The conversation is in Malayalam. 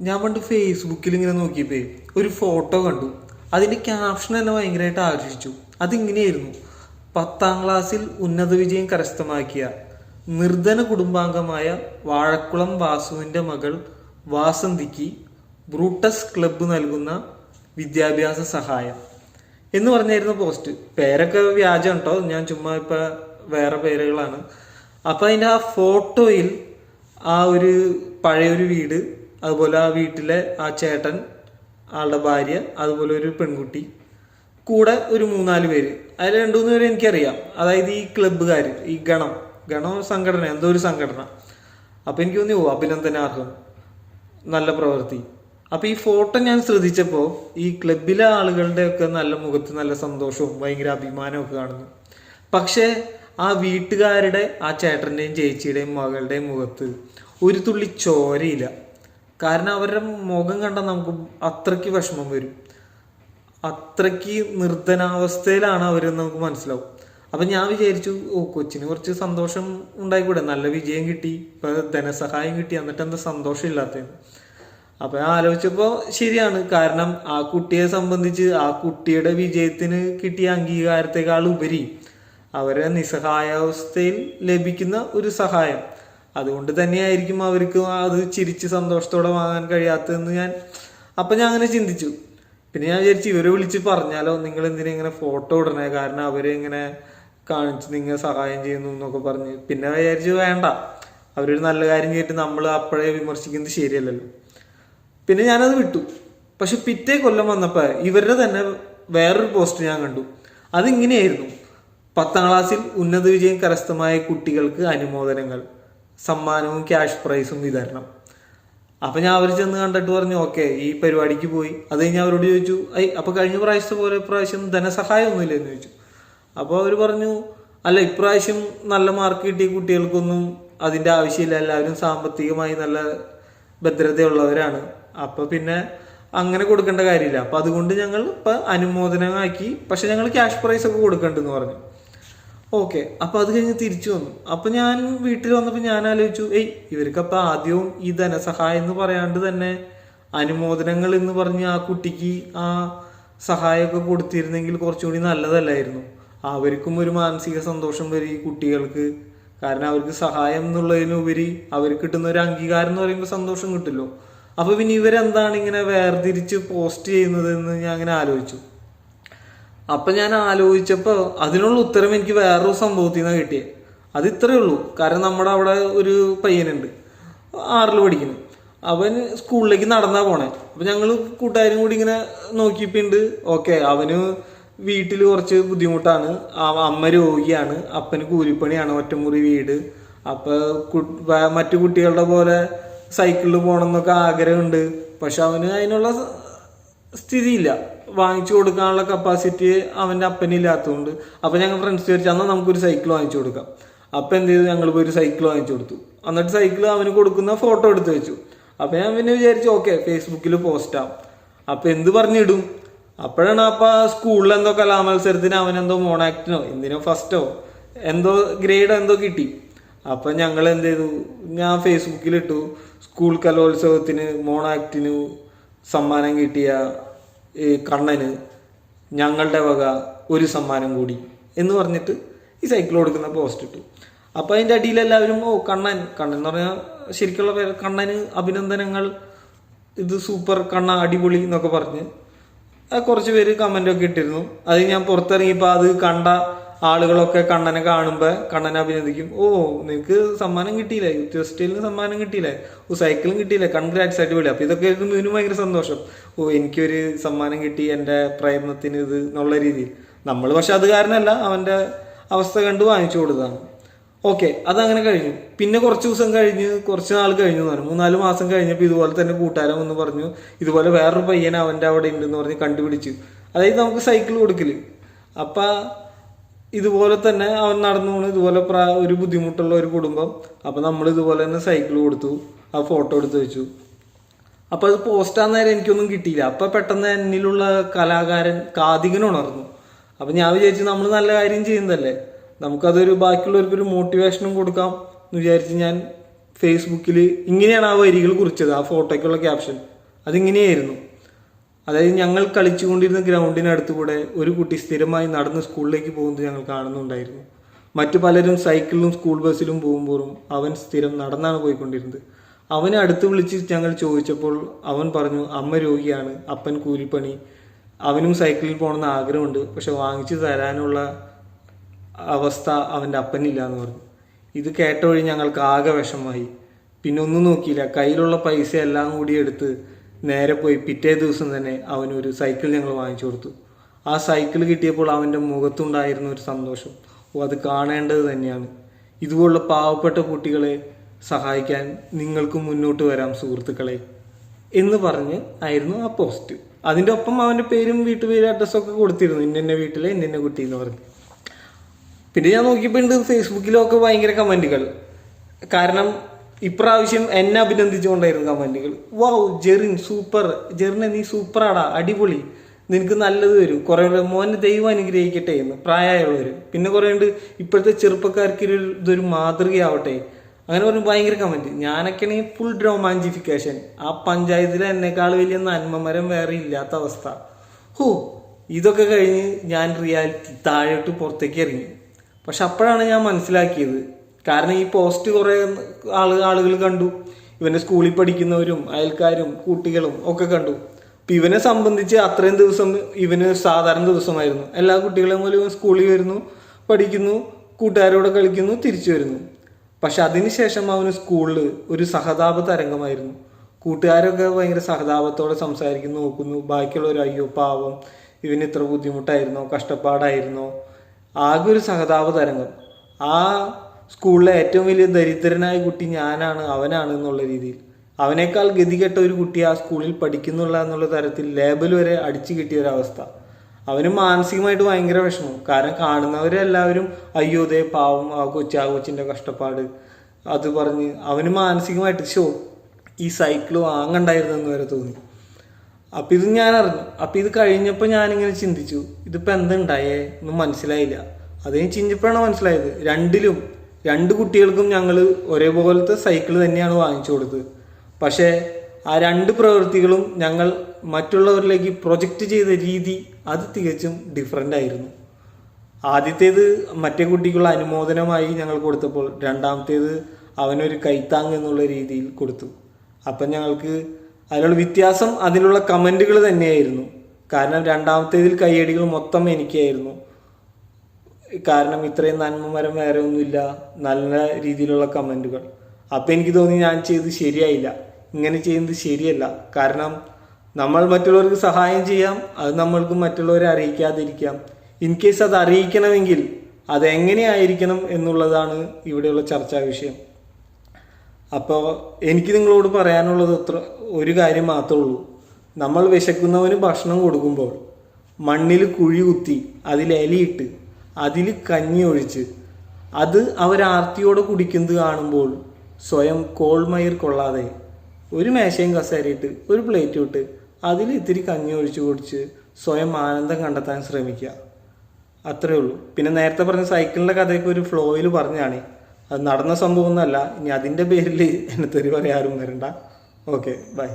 ഞാൻ പണ്ട് ഫേസ്ബുക്കിൽ ഇങ്ങനെ നോക്കിയപ്പോ ഒരു ഫോട്ടോ കണ്ടു. അതിന്റെ ക്യാപ്ഷൻ എന്നെ ഭയങ്കരമായിട്ട് ആകർഷിച്ചു. അതിങ്ങനെയായിരുന്നു. പത്താം ക്ലാസ്സിൽ ഉന്നത വിജയം കരസ്ഥമാക്കിയ നിർധന കുടുംബാംഗമായ വാഴക്കുളം വാസുവിന്റെ മകൾ വാസന്തിക്ക് ബ്രൂട്ടസ് ക്ലബ്ബ് നൽകുന്ന വിദ്യാഭ്യാസ സഹായം എന്ന് പറഞ്ഞായിരുന്നു പോസ്റ്റ് പേരൊക്കെ വ്യാജം കേട്ടോ ഞാൻ ചുമ്മാ ഇപ്പൊ വേറെ പേരുകളാണ്. അപ്പൊ അതിന്റെ ആ ഫോട്ടോയിൽ ആ ഒരു പഴയൊരു വീട് അതുപോലെ ആ വീട്ടിലെ ആ ചേട്ടൻ ആളുടെ ഭാര്യ അതുപോലെ ഒരു പെൺകുട്ടി കൂടെ ഒരു മൂന്നാൽ പേര്. അതിൽ രണ്ടു മൂന്ന് പേര് എനിക്കറിയാം. അതായത് ഈ ക്ലബ്ബുകാർ ഈ ഗണം. ഗണം സംഘടന എന്തോ ഒരു സംഘടന. അപ്പോൾ എനിക്ക് തോന്നി അഭിനന്ദനാർഹം. നല്ല പ്രവൃത്തി. അപ്പോൾ ഈ ഫോട്ടോ ഞാൻ ശ്രദ്ധിച്ചപ്പോൾ ഈ ക്ലബിലെ ആളുകളുടെ ഒക്കെ നല്ല മുഖത്ത് നല്ല സന്തോഷവും ഭയങ്കര അഭിമാനവും ഒക്കെ കാണുന്നു. പക്ഷേ ആ വീട്ടുകാരുടെ ആ ചേട്ടന്റെയും ചേച്ചിയുടെയും മകളുടെയും മുഖത്ത് ഒരു തുള്ളി ചോരയില്ല. കാരണം അവരുടെ മുഖം കണ്ടാൽ നമുക്ക് അത്രയ്ക്ക് വിഷമം വരും. അത്രയ്ക്ക് നിർത്തനാവസ്ഥയിലാണ് അവരെന്ന് നമുക്ക് മനസ്സിലാവും. അപ്പൊ ഞാൻ വിചാരിച്ചു ഓ കൊച്ചിന് കുറച്ച് സന്തോഷം ഉണ്ടായിക്കൂടെ. നല്ല വിജയം കിട്ടി. ഇപ്പൊ ധനസഹായം കിട്ടി. എന്നിട്ട് എന്താ സന്തോഷം ഇല്ലാത്തത് അപ്പൊ ഞാൻ ആലോചിച്ചപ്പോ ശരിയാണ്. കാരണം ആ കുട്ടിയെ സംബന്ധിച്ച് ആ കുട്ടിയുടെ വിജയത്തിന് കിട്ടിയ അംഗീകാരത്തെക്കാൾ ഉപരി അവരെ നിസ്സഹായാവസ്ഥയിൽ ലഭിക്കുന്ന ഒരു സഹായം. അതുകൊണ്ട് തന്നെയായിരിക്കും അവർക്ക് അത് ചിരിച്ച് സന്തോഷത്തോടെ വാങ്ങാൻ കഴിയാത്തതെന്ന് ഞാൻ അപ്പൊ ഞാൻ അങ്ങനെ ചിന്തിച്ചു. പിന്നെ ഞാൻ വിചാരിച്ചു ഇവരെ വിളിച്ച് പറഞ്ഞാലോ? നിങ്ങൾ എന്തിനാ ഇങ്ങനെ ഫോട്ടോ ഇടണേ? കാരണം അവരെ ഇങ്ങനെ കാണിച്ച് നിങ്ങൾ സഹായം ചെയ്യുന്നു എന്നൊക്കെ പറഞ്ഞ്. പിന്നെ വിചാരിച്ചു വേണ്ട. അവരൊരു നല്ല കാര്യം ചെയ്തിട്ട് നമ്മൾ അപ്പോഴേ വിമർശിക്കുന്നത് ശരിയല്ലല്ലോ. പിന്നെ ഞാനത് വിട്ടു. പക്ഷെ പിറ്റേ കൊല്ലം വന്നപ്പോൾ ഇവരുടെ തന്നെ വേറൊരു പോസ്റ്റ് ഞാൻ കണ്ടു. അതിങ്ങനെയായിരുന്നു. പത്താം ക്ലാസ്സിൽ ഉന്നത വിജയം കരസ്ഥമായ കുട്ടികൾക്ക് അനുമോദനങ്ങൾ. സമ്മാനവും ക്യാഷ് പ്രൈസും വിതരണം. അപ്പം ഞാൻ അവർ ചെന്ന് കണ്ടിട്ട് പറഞ്ഞു ഓക്കെ ഈ പരിപാടിക്ക് പോയി. അത് കഴിഞ്ഞ് അവരോട് ചോദിച്ചു ഐ അപ്പം കഴിഞ്ഞ പ്രാവശ്യത്തെ പോലെ ഇപ്രാവശ്യം ധനസഹായമൊന്നുമില്ല എന്ന് ചോദിച്ചു. അപ്പോൾ അവർ പറഞ്ഞു അല്ല ഇപ്രാവശ്യം നല്ല മാർക്ക് കിട്ടിയ കുട്ടികൾക്കൊന്നും അതിന്റെ ആവശ്യമില്ല. എല്ലാവരും സാമ്പത്തികമായി നല്ല ഭദ്രതയുള്ളവരാണ്. അപ്പോൾ പിന്നെ അങ്ങനെ കൊടുക്കേണ്ട കാര്യമില്ല. അപ്പം അതുകൊണ്ട് ഞങ്ങൾ ഇപ്പം അനുമോദനമാക്കി പക്ഷെ ഞങ്ങൾ ക്യാഷ് പ്രൈസ് ഒക്കെ കൊടുക്കണ്ടെന്ന് പറഞ്ഞു. ഓക്കെ അപ്പൊ അത് കഴിഞ്ഞ് തിരിച്ചു വന്നു. അപ്പൊ ഞാൻ വീട്ടിൽ വന്നപ്പോ ഞാൻ ആലോചിച്ചു ഏയ് ഇവർക്കപ്പൊ ആദ്യവും ഈ ധനസഹായം എന്ന് പറയാണ്ട് തന്നെ അനുമോദനങ്ങൾ എന്ന് പറഞ്ഞ് ആ കുട്ടിക്ക് ആ സഹായമൊക്കെ കൊടുത്തിരുന്നെങ്കിൽ കുറച്ചുകൂടി നല്ലതല്ലായിരുന്നു. അവർക്കും ഒരു മാനസിക സന്തോഷം വരും ഈ കുട്ടികൾക്ക്. കാരണം അവർക്ക് സഹായം എന്നുള്ളതിനുപരി അവർക്ക് കിട്ടുന്ന ഒരു അംഗീകാരം എന്ന് പറയുമ്പോൾ സന്തോഷം കിട്ടില്ലോ അപ്പൊ പിന്നെ ഇവരെന്താണ് ഇങ്ങനെ വേർതിരിച്ച് പോസ്റ്റ് ചെയ്യുന്നത് എന്ന് ഞാൻ അങ്ങനെ ആലോചിച്ചു. അപ്പൊ ഞാൻ ആലോചിച്ചപ്പോ അതിനുള്ള ഉത്തരം എനിക്ക് വേറൊരു സംഭവത്തിൽ നിന്നാണ് കിട്ടിയത് അത് ഇത്രയേ ഉള്ളൂ. കാരണം നമ്മുടെ അവിടെ ഒരു പയ്യനുണ്ട്. ആറിൽ പഠിക്കുന്നു. അവൻ സ്കൂളിലേക്ക് നടന്നാ പോണേ. അപ്പൊ ഞങ്ങൾ കൂട്ടുകാരും കൂടി ഇങ്ങനെ നോക്കിയിട്ടുണ്ട് ഓക്കെ അവന് വീട്ടിൽ കുറച്ച് ബുദ്ധിമുട്ടാണ്. അമ്മ രോഗിയാണ്. അപ്പന് കൂലിപ്പണിയാണ് ഒറ്റമുറി വീട്. അപ്പൊ മറ്റു കുട്ടികളുടെ പോലെ സൈക്കിളിൽ പോകണം എന്നൊക്കെ ആഗ്രഹമുണ്ട്. പക്ഷെ അവന് അതിനുള്ള സ്ഥിതിയില്ല. വാങ്ങിച്ചു കൊടുക്കാനുള്ള കപ്പാസിറ്റി അവന്റെ അപ്പനില്ലാത്തതുകൊണ്ട്. അപ്പം ഞങ്ങൾ ഫ്രണ്ട്സ് വിചാരിച്ചു എന്നാൽ നമുക്കൊരു സൈക്കിൾ വാങ്ങിച്ചു കൊടുക്കാം. അപ്പം എന്ത് ചെയ്തു? ഞങ്ങൾ പോയി ഒരു സൈക്കിൾ വാങ്ങിച്ചു കൊടുത്തു. എന്നിട്ട് സൈക്കിൾ അവന് കൊടുക്കുന്ന ഫോട്ടോ എടുത്ത് വെച്ചു. അപ്പം ഞാൻ പിന്നെ വിചാരിച്ചു ഓക്കെ ഫേസ്ബുക്കിൽ പോസ്റ്റാം അപ്പോൾ അപ്പൊ എന്ത് പറഞ്ഞിടും? അപ്പോഴാണ് അപ്പം സ്കൂളിൽ എന്തോ കലാമത്സരത്തിന് അവനെന്തോ മോണാക്ടിനോ എന്തിനോ ഫസ്റ്റോ എന്തോ ഗ്രേഡ് എന്തോ കിട്ടി. അപ്പം ഞങ്ങൾ എന്ത് ചെയ്തു? ഞാൻ ഫേസ്ബുക്കിലിട്ടു സ്കൂൾ കലോത്സവത്തിന് മോണാക്ടിന് സമ്മാനം കിട്ടിയ കണ്ണന് ഞങ്ങളുടെ വക ഒരു സമ്മാനം കൂടി എന്ന് പറഞ്ഞിട്ട് ഈ സൈക്കിൾ കൊടുക്കുന്ന പോസ്റ്റ് ഇട്ടു. അപ്പൊ അതിന്റെ അടിയിൽ എല്ലാവരും ഓ കണ്ണൻ കണ്ണൻ എന്ന് പറഞ്ഞാൽ ശരിക്കുള്ള പേര് കണ്ണന് അഭിനന്ദനങ്ങൾ ഇത് സൂപ്പർ കണ്ണ അടിപൊളി എന്നൊക്കെ പറഞ്ഞ് കുറച്ച് പേര് കമന്റ് ഒക്കെ ഇട്ടിരുന്നു. അത് ഞാൻ പുറത്തിറങ്ങിയപ്പോൾ അത് കണ്ട ആളുകളൊക്കെ കണ്ണനെ കാണുമ്പോൾ കണ്ണനെ അഭിനന്ദിക്കും. ഓ നിനക്ക് സമ്മാനം കിട്ടിയില്ലേ? യൂത്ത് ഫെസ്റ്റിവലിന് സമ്മാനം കിട്ടിയില്ലേ? ഓ സൈക്കിളും കിട്ടിയില്ലേ? കൺഗ്രാറ്റ്സ് അടിപൊളി. അപ്പൊ ഇതൊക്കെ ഇതിന് ഭയങ്കര സന്തോഷം. ഓ എനിക്കൊരു സമ്മാനം കിട്ടി എന്റെ പ്രയത്നത്തിന് ഇത് എന്നുള്ള രീതിയിൽ. നമ്മൾ പക്ഷെ അത് കാരണമല്ല അവന്റെ അവസ്ഥ കണ്ട് വാങ്ങിച്ചു കൊടുത്തതാണ് ഓക്കെ അതങ്ങനെ കഴിഞ്ഞു. പിന്നെ കുറച്ച് ദിവസം കഴിഞ്ഞ് കുറച്ച് നാൾ കഴിഞ്ഞു എന്ന് പറഞ്ഞു. മൂന്നാൽ മാസം കഴിഞ്ഞപ്പോൾ ഇതുപോലെ തന്നെ കൂട്ടുകാരൻ എന്ന് പറഞ്ഞു ഇതുപോലെ വേറൊരു പയ്യൻ അവന്റെ അവിടെ ഉണ്ടെന്ന് പറഞ്ഞ് കണ്ടുപിടിച്ചു. അതായത് നമുക്ക് സൈക്കിൾ കൊടുക്കൽ. അപ്പം ഇതുപോലെ തന്നെ അവൻ നടന്നു പോണു. ഇതുപോലെ പ്രാ ഒരു ബുദ്ധിമുട്ടുള്ള ഒരു കുടുംബം. അപ്പം നമ്മൾ ഇതുപോലെ തന്നെ സൈക്കിൾ കൊടുത്തു. ആ ഫോട്ടോ എടുത്ത് വെച്ചു. അപ്പൊ അത് പോസ്റ്റാൻ നേരം എനിക്കൊന്നും കിട്ടിയില്ല. അപ്പൊ പെട്ടെന്ന് എന്നിലുള്ള കലാകാരൻ കാതികൻ ഉണർന്നു. അപ്പൊ ഞാൻ വിചാരിച്ചു നമ്മൾ നല്ല കാര്യം ചെയ്യുന്നതല്ലേ? നമുക്കതൊരു ബാക്കിയുള്ളവർക്ക് ഒരു മോട്ടിവേഷനും കൊടുക്കാം എന്ന് വിചാരിച്ച് ഞാൻ ഫേസ്ബുക്കിൽ ഇങ്ങനെയാണ് ആ വരികൾ കുറിച്ചത് ആ ഫോട്ടോയ്ക്കുള്ള ക്യാപ്ഷൻ അതിങ്ങനെയായിരുന്നു. അതായത് ഞങ്ങൾ കളിച്ചുകൊണ്ടിരുന്ന ഗ്രൗണ്ടിനടുത്ത് കൂടെ ഒരു കുട്ടി സ്ഥിരമായി നടന്ന് സ്കൂളിലേക്ക് പോകുന്നത് ഞങ്ങൾ കാണുന്നുണ്ടായിരുന്നു. മറ്റു പലരും സൈക്കിളിലും സ്കൂൾ ബസ്സിലും പോകുമ്പോഴും അവൻ സ്ഥിരം നടന്നാണ് പോയിക്കൊണ്ടിരുന്നത്. അവനെ അടുത്ത് വിളിച്ച് ഞങ്ങൾ ചോദിച്ചപ്പോൾ അവൻ പറഞ്ഞു അമ്മ രോഗിയാണ് അപ്പൻ കൂലിപ്പണി. അവനും സൈക്കിളിൽ പോകണമെന്ന് ആഗ്രഹമുണ്ട് പക്ഷെ വാങ്ങിച്ചു തരാനുള്ള അവസ്ഥ അവന്റെ അപ്പനില്ല എന്ന് പറഞ്ഞു. ഇത് കേട്ട വഴി ഞങ്ങൾക്ക് ആകെ വിഷമമായി. പിന്നെ ഒന്നും നോക്കിയില്ല. കയ്യിലുള്ള പൈസ എല്ലാം കൂടി എടുത്ത് നേരെ പോയി പിറ്റേ ദിവസം തന്നെ അവനൊരു സൈക്കിൾ ഞങ്ങൾ വാങ്ങിച്ചു കൊടുത്തു. ആ സൈക്കിൾ കിട്ടിയപ്പോൾ അവന്റെ മുഖത്തുണ്ടായിരുന്ന ഒരു സന്തോഷം. ഓ അത് കാണേണ്ടത് തന്നെയാണ്. ഇതുപോലുള്ള പാവപ്പെട്ട കുട്ടികളെ സഹായിക്കാൻ നിങ്ങൾക്ക് മുന്നോട്ട് വരാം സുഹൃത്തുക്കളെ എന്ന് പറഞ്ഞ് ആയിരുന്നു ആ പോസ്റ്റ് അതിന്റെ ഒപ്പം അവന്റെ പേരും വീട്ടുപേര് അഡ്രസ്സൊക്കെ കൊടുത്തിരുന്നു. ഇന്നെ വീട്ടിലെ ഇന്ന കുട്ടി എന്ന് പറഞ്ഞ്. പിന്നെ ഞാൻ നോക്കിയപ്പോൾ ഉണ്ട് ഫേസ്ബുക്കിലൊക്കെ ഭയങ്കര കമന്റുകൾ. കാരണം ഇപ്രാവശ്യം എന്നെ അഭിനന്ദിച്ചുകൊണ്ടായിരുന്നു കമന്റുകൾ. വാവ് ജെറിൻ സൂപ്പർ. ജെറിനെ നീ സൂപ്പറാടാ. അടിപൊളി. നിനക്ക് നല്ലത് വരും. കുറേ മോനെ ദൈവം അനുഗ്രഹിക്കട്ടെ എന്ന് പ്രായമായുള്ളവർ പിന്നെ കുറേ ഉണ്ട് ഇപ്പോഴത്തെ ചെറുപ്പക്കാർക്ക് ഇതൊരു മാതൃകയാവട്ടെ. അങ്ങനെ പറഞ്ഞു ഭയങ്കര കമന്റ് ഞാനൊക്കെയാണെങ്കിൽ ഫുൾ റൊമാന്റിഫിക്കേഷൻ ആ പഞ്ചായത്തിൽ എന്നെക്കാൾ വലിയ നന്മമരം വേറെ ഇല്ലാത്ത അവസ്ഥ. ഹോ ഇതൊക്കെ കഴിഞ്ഞ് ഞാൻ റിയാലിറ്റി താഴോട്ട് പുറത്തേക്ക് ഇറങ്ങി. പക്ഷെ അപ്പോഴാണ് ഞാൻ മനസ്സിലാക്കിയത്. കാരണം ഈ പോസ്റ്റ് കുറേ ആൾ ആളുകൾ കണ്ടു. ഇവന്റെ സ്കൂളിൽ പഠിക്കുന്നവരും അയൽക്കാരും കുട്ടികളും ഒക്കെ കണ്ടു. അപ്പം ഇവനെ സംബന്ധിച്ച് അത്രയും ദിവസം ഇവന് സാധാരണ ദിവസമായിരുന്നു. എല്ലാ കുട്ടികളെയും പോലെ ഇവൻ സ്കൂളിൽ വരുന്നു പഠിക്കുന്നു കൂട്ടുകാരോടെ കളിക്കുന്നു തിരിച്ചു വരുന്നു. പക്ഷെ അതിനുശേഷം അവന് സ്കൂളിൽ ഒരു സഹതാപ തരംഗമായിരുന്നു കൂട്ടുകാരൊക്കെ ഭയങ്കര സഹതാപത്തോടെ സംസാരിക്കുന്നു നോക്കുന്നു. ബാക്കിയുള്ളവർ അയ്യോ പാവം. ഇവന് ഇത്ര ബുദ്ധിമുട്ടായിരുന്നോ? കഷ്ടപ്പാടായിരുന്നോ? ആകെ ഒരു സഹതാപ തരംഗം ആ സ്കൂളിലെ ഏറ്റവും വലിയ ദരിദ്രനായ കുട്ടി ഞാനാണ് അവനാണ് എന്നുള്ള രീതിയിൽ. അവനേക്കാൾ ഗതികെട്ട ഒരു കുട്ടി ആ സ്കൂളിൽ പഠിക്കുന്നുള്ള എന്നുള്ള തരത്തിൽ ലേബൽ വരെ അടിച്ചു കിട്ടിയ ഒരവസ്ഥ. അവന് മാനസികമായിട്ട് ഭയങ്കര വിഷമം. കാരണം കാണുന്നവരെല്ലാവരും അയ്യോ ദേ പാവം ആ കൊച്ചു ആ കൊച്ചിന്റെ കഷ്ടപ്പാട്. അത് പറഞ്ഞ് അവന് മാനസികമായിട്ട് ഷോ ഈ സൈക്കിൾ വാങ്ങണ്ടായിരുന്നെന്ന് വരെ തോന്നി. അപ്പൊ ഇത് ഞാൻ അറിഞ്ഞു. അപ്പൊ ഇത് കഴിഞ്ഞപ്പോ ഞാനിങ്ങനെ ചിന്തിച്ചു ഇതിപ്പോ എന്തുണ്ടായേ ഒന്നും മനസ്സിലായില്ല. അത് ഞാൻ ചിന്തിപ്പോഴാണ് മനസ്സിലായത് രണ്ടിലും രണ്ട് കുട്ടികൾക്കും ഞങ്ങൾ ഒരേപോലത്തെ സൈക്കിൾ തന്നെയാണ് വാങ്ങിച്ചു കൊടുത്തത്. പക്ഷേ ആ രണ്ട് പ്രവൃത്തികളും ഞങ്ങൾ മറ്റുള്ളവരിലേക്ക് പ്രൊജക്റ്റ് ചെയ്ത രീതി അത് തികച്ചും ഡിഫറെന്റ് ആയിരുന്നു. ആദ്യത്തേത് മറ്റേ കുട്ടിക്കുള്ള അനുമോദനമായി ഞങ്ങൾ കൊടുത്തപ്പോൾ രണ്ടാമത്തേത് അവനൊരു കൈത്താങ് എന്നുള്ള രീതിയിൽ കൊടുത്തു. അപ്പം ഞങ്ങൾക്ക് അതിനുള്ള വ്യത്യാസം അതിലുള്ള കമന്റുകൾ തന്നെയായിരുന്നു. കാരണം രണ്ടാമത്തേതിൽ കൈയടികൾ മൊത്തം എനിക്കായിരുന്നു. കാരണം ഇത്രയും നന്മമരം വേറെ ഒന്നുമില്ല. നല്ല രീതിയിലുള്ള കമന്റുകൾ അപ്പം എനിക്ക് തോന്നി ഞാൻ ചെയ്ത് ശരിയായില്ല. ഇങ്ങനെ ചെയ്യുന്നത് ശരിയല്ല. കാരണം നമ്മൾ മറ്റുള്ളവർക്ക് സഹായം ചെയ്യാം അത് നമ്മൾക്ക് മറ്റുള്ളവരെ അറിയിക്കാതിരിക്കാം. ഇൻ കേസ് അത് അറിയിക്കണമെങ്കിൽ അതെങ്ങനെയായിരിക്കണം എന്നുള്ളതാണ് ഇവിടെയുള്ള ചർച്ചാ വിഷയം. അപ്പോൾ എനിക്ക് നിങ്ങളോട് പറയാനുള്ളത് അത്ര ഒരു കാര്യം മാത്രമേ ഉള്ളൂ. നമ്മൾ വിശക്കുന്നവന് ഭക്ഷണം കൊടുക്കുമ്പോൾ മണ്ണിൽ കുഴി കുത്തി അതിൽ ഇലയിട്ട് അതിൽ കഞ്ഞി ഒഴിച്ച് അത് അവരാർത്തിയോടെ കുടിക്കുന്നത് കാണുമ്പോൾ സ്വയം കോൾമയിർ കൊള്ളാതെ ഒരു മേശയും കസേരയിട്ട് ഒരു പ്ലേറ്റ് ഇട്ട് അതിൽ ഇത്തിരി കഞ്ഞി ഒഴിച്ചു കുടിച്ച് സ്വയം ആനന്ദം കണ്ടെത്താൻ ശ്രമിക്കുക. അത്രേ ഉള്ളൂ. പിന്നെ നേരത്തെ പറഞ്ഞ സൈക്കിളിന്റെ കഥയൊക്കെ ഒരു ഫ്ലോയിൽ പറഞ്ഞാണ്. അത് നടന്ന സംഭവമൊന്നുമല്ല. ഇനി അതിന്റെ പേരിൽ എന്നെ തെറി പറയാരും വരണ്ട. Okay bye